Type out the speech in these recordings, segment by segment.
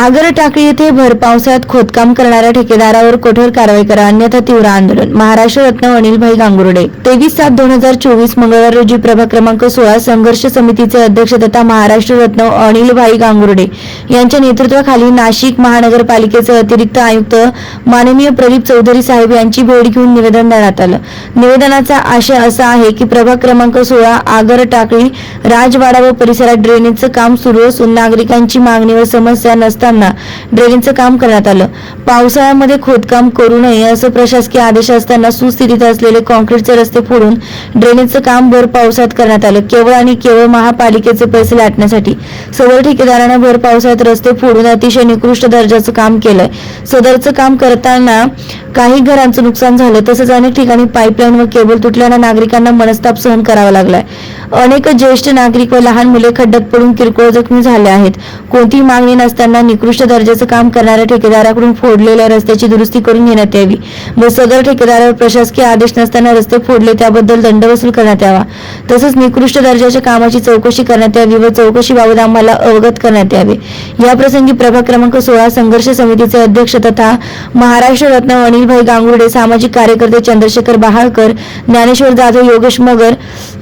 आगर टाकळी येथे भर पावसाळ्यात खोदकाम करणाऱ्या ठेकेदारावर कठोर कारवाई करा अन्यथा तीव्र आंदोलन. महाराष्ट्र रत्न अनिलभाई गांगुर्डे. तेवीस सात दोन हजार चोवीस मंगळवार रोजी प्रभाग क्रमांक सोळा संघर्ष समितीचे अध्यक्ष तथा महाराष्ट्र रत्न अनिलभाई गांगुर्डे यांच्या नेतृत्वाखाली नाशिक महानगरपालिकेचे अतिरिक्त आयुक्त माननीय प्रदीप चौधरी साहेब यांची भेट घेऊन निवेदन देण्यात आलं. निवेदनाचा आशय असा आहे की प्रभाग क्रमांक सोळा आगर टाकळी राजवाडा व परिसरात ड्रेनेजचं काम सुरू असून नागरिकांची मागणी व समस्या नसताना ड्रेनेजचं काम करण्यात आलं. पावसाळ्यामध्ये खोदकाम करू नये असं प्रशासकीय आदेश असताना सुस्थितीत असलेले काँक्रीटचे रस्ते फोडून ड्रेनेजचं काम भर पावसात करण्यात आलं. केवळ आणि केवळ महापालिकेचे पैसे लाटण्यासाठी सदर ठेकेदारानं भर पावसाळ्यात रस्ते फोडून अतिशय निकृष्ट दर्जाचं काम केलंय. सदरचं काम करताना काही घरांचं नुकसान झालं. तसंच अनेक ठिकाणी पाईपलाईन व केबल तुटल्यानं नागरिकांना मनस्ताप सहन करावा लागलाय. अनेक ज्येष्ठ नागरिक व लहान मुले खड्ड्यात पडून किरकोळ जखमी झाले आहेत. कोणतीही मागणी नसताना निकृष्ट दर्जाचं काम करणाऱ्या ठेकेदाराकडून फोडलेल्या रस्त्याची दुरुस्ती करून घेण्यात यावी. व सदर ठेकेदारावर प्रशासकीय आदेश नसताना रस्ते फोडले त्याबद्दल दंड वसूल करण्यात यावा. तसंच निकृष्ट दर्जाच्या कामाची चौकशी करण्यात यावी व चौकशीबाबत आम्हाला अवगत करण्यात यावे. या प्रसंगी प्रभाग क्रमांक सोळा संघर्ष समितीचे अध्यक्ष तथा महाराष्ट्र रत्न अनिलभाई गांगुर्डे सामाजिक कार्यकर्ते चंद्रशेखर बहाळकर ज्ञानेश्वर जाधव योगेश मगर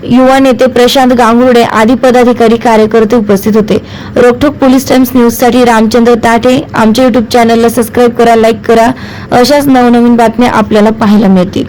युवा नेते प्रशांत गांगुर्डे आदी पदाधिकारी कार्यकर्ते उपस्थित होते. रोखोक पोलीस टाइम्स न्यूजसाठी हरिश्चंद्र ताठे आमच्या युट्यूब चॅनलला सबस्क्राईब करा लाईक करा. अशाच नवनवीन बातम्या आपल्याला पाहायला मिळतील.